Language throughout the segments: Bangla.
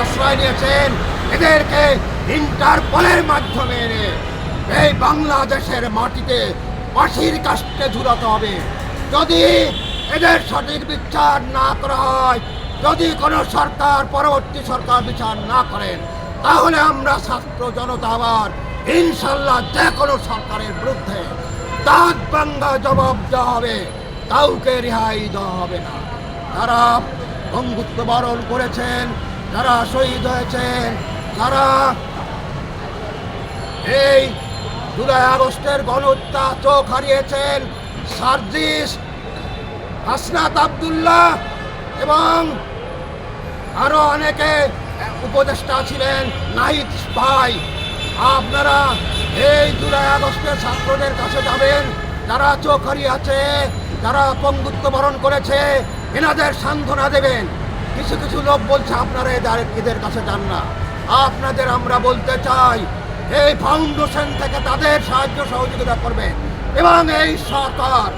আশ্রয় নিয়েছেন। এদেরকে ইন্টারপলের মাধ্যমে এনে এই বাংলাদেশের মাটিতে পাশির কাস্টে ঝুলাতে হবে। যদি এদের সঠিক বিচার না করা হয়, যদি কোনো সরকার, পরবর্তী সরকার বিচার না করেন, তাহলে আমরা ছাত্র জনতা আবার ইনশাল্লাহ যে কোনো সরকারের বিরুদ্ধে দাঁত বাঙ্গা জবাব দেওয়া হবে, কাউকে রেহাই দেওয়া হবে না। তারা বঙ্গুত্ব বরণ করেছেন যারা শহীদ হয়েছেন, যারা এই জুলাই আগস্টের গণহত্যা চোখ হারিয়েছেন, সার্জিস, হাসনাত আবদুল্লাহ এবং আরও অনেকে উপদেষ্টা ছিলেন, নাহিদ ভাই। আপনারা এই জুলাই আগস্টের ছাত্রদের কাছে যাবেন, যারা চোখ হারিয়েছে যারা পঙ্গুত্ব বরণ করেছে, এনাদের সান্ত্বনা দেবেন। কিছু কিছু লোক বলছে আপনারা এদের এদের কাছে যান না। আপনাদের আমরা বলতে চাই এই ফাউন্ডেশন থেকে তাদের সাহায্য সহযোগিতা করবেন এবং এই সরকার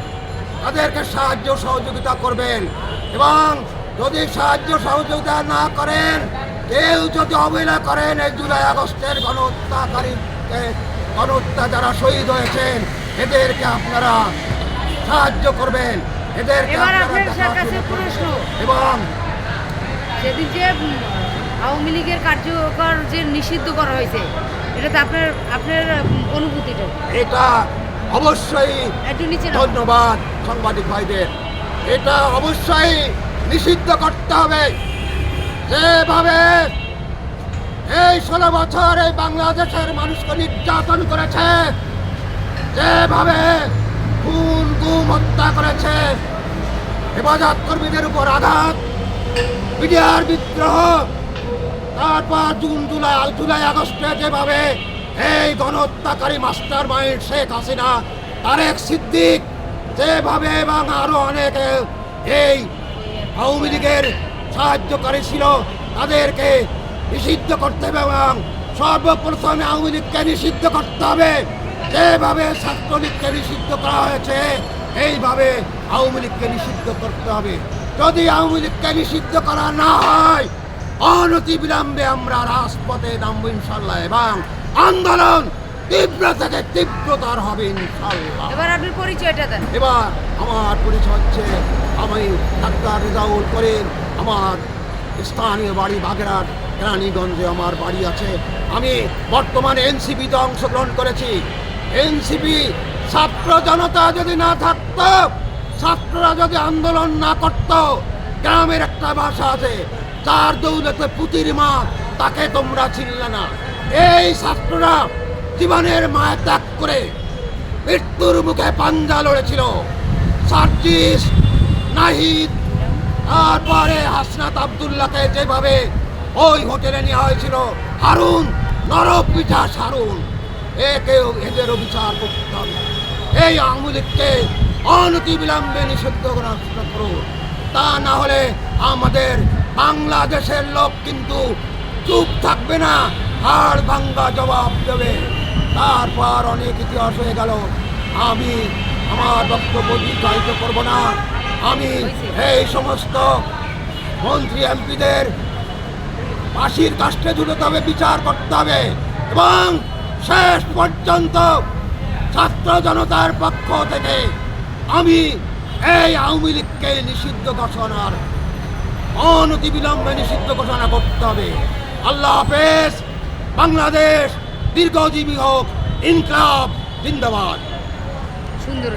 তাদেরকে সাহায্য সহযোগিতা করবেন এবং যদি সাহায্য সহযোগিতা না করেন কেউ যদি অবহেলা করেন এই জুলাই আগস্টের গণহত্যাকারীকে গণহত্যা যারা শহীদ হয়েছেন এদেরকে আপনারা সাহায্য করবেন এদেরকে এবং সেদিন যে আওয়ামী লীগের কার্যকর যে নিষিদ্ধ করা হয়েছে এটাতে আপনার আপনার অনুভূতিটা এটা অবশ্যই একটু নিচে ধন্যবাদ সাংবাদিক ভাইদের। এটা অবশ্যই নিষিদ্ধ করতে হবে। যেভাবে এই ষোলো বছর এই বাংলাদেশের মানুষকে নির্যাতন করেছে যেভাবে খুন গুম হত্যা করেছে হেফাজত কর্মীদের উপর আঘাত মিডিয়ার বিদ্রোহ। তারপর জুন, জুলাই জুলাই, আগস্টে যেভাবে এই গণহত্যাকারী মাস্টার মাইন্ড শেখ হাসিনা, তারেক সিদ্দিক, যেভাবে এবং আরও অনেকে, এই আওয়ামী লীগের সাহায্যকারী ছিল, তাদেরকে নিষিদ্ধ করতে হবে এবং সর্বপ্রথমে আওয়ামী লীগকে নিষিদ্ধ করতে হবে। যেভাবে ছাত্রলীগকে নিষিদ্ধ করা হয়েছে, এইভাবে আওয়ামী লীগকে নিষিদ্ধ করতে হবে। যদি আওয়ামী লীগকে নিষিদ্ধ করা না হয় অনতি বিলম্বে আমরা রাজপথে নামবো ইনশাল্লাহ এবং আন্দোলন তীব্র থেকে তীব্রতর হবে ইনশাল্লাহ এবার আপনার পরিচয়টা দেন। এবার আমার পরিচয় হচ্ছে আমি ডাক্তার রেজাউল করিম। আমার স্থানীয় বাড়ি বাগেরহাট কেরানীগঞ্জে আমার বাড়ি আছে। আমি বর্তমানে এনসিপিতে অংশগ্রহণ করেছি। এনসিপি ছাত্র জনতা যদি না থাকতো ছাত্ররা যদি আন্দোলন না করত, গ্রামের একটা ভাষা আছে, যার দৌলতে পুতির মা তাকে তোমরা চিনলে না। এই ছাত্ররা জীবনের মায়া ত্যাগ করে মৃত্যুর মুখে পাঞ্জা লড়েছিল। সার্জিস, নাহিদ তারপরে হাসনাত আবদুল্লাহকে যেভাবে ওই হোটেলে নেওয়া হয়েছিল, হারুন নরক পিঠা সারুন, একেও এদেরও বিচার করতে হবে। এই আওয়ামী অনতি বিলম্বে নিষিদ্ধ চেষ্টা করুন তা না হলে আমাদের বাংলাদেশের লোক কিন্তু চুপ থাকবে না, হাড় ভাঙ্গা জবাব দেবে। তারপর অনেক ইতিহাস হয়ে গেল। আমি আমার বক্তব্য দীর্ঘায়িত করব না। আমি এই সমস্ত মন্ত্রী এমপিদের ফাঁসির কাষ্টে ঝুলতে হবে, বিচার করতে হবে এবং শেষ পর্যন্ত ছাত্র জনতার পক্ষ থেকে আমি এই আওয়ামী লীগকে নিষিদ্ধ ঘোষণার অনতি বিলম্বে নিষিদ্ধ ঘোষণা করতে হবে। আল্লাহ হাফেজ, বাংলাদেশ দীর্ঘজীবী হোক, ইনকলাব, জিন্দাবাদ। সুন্দর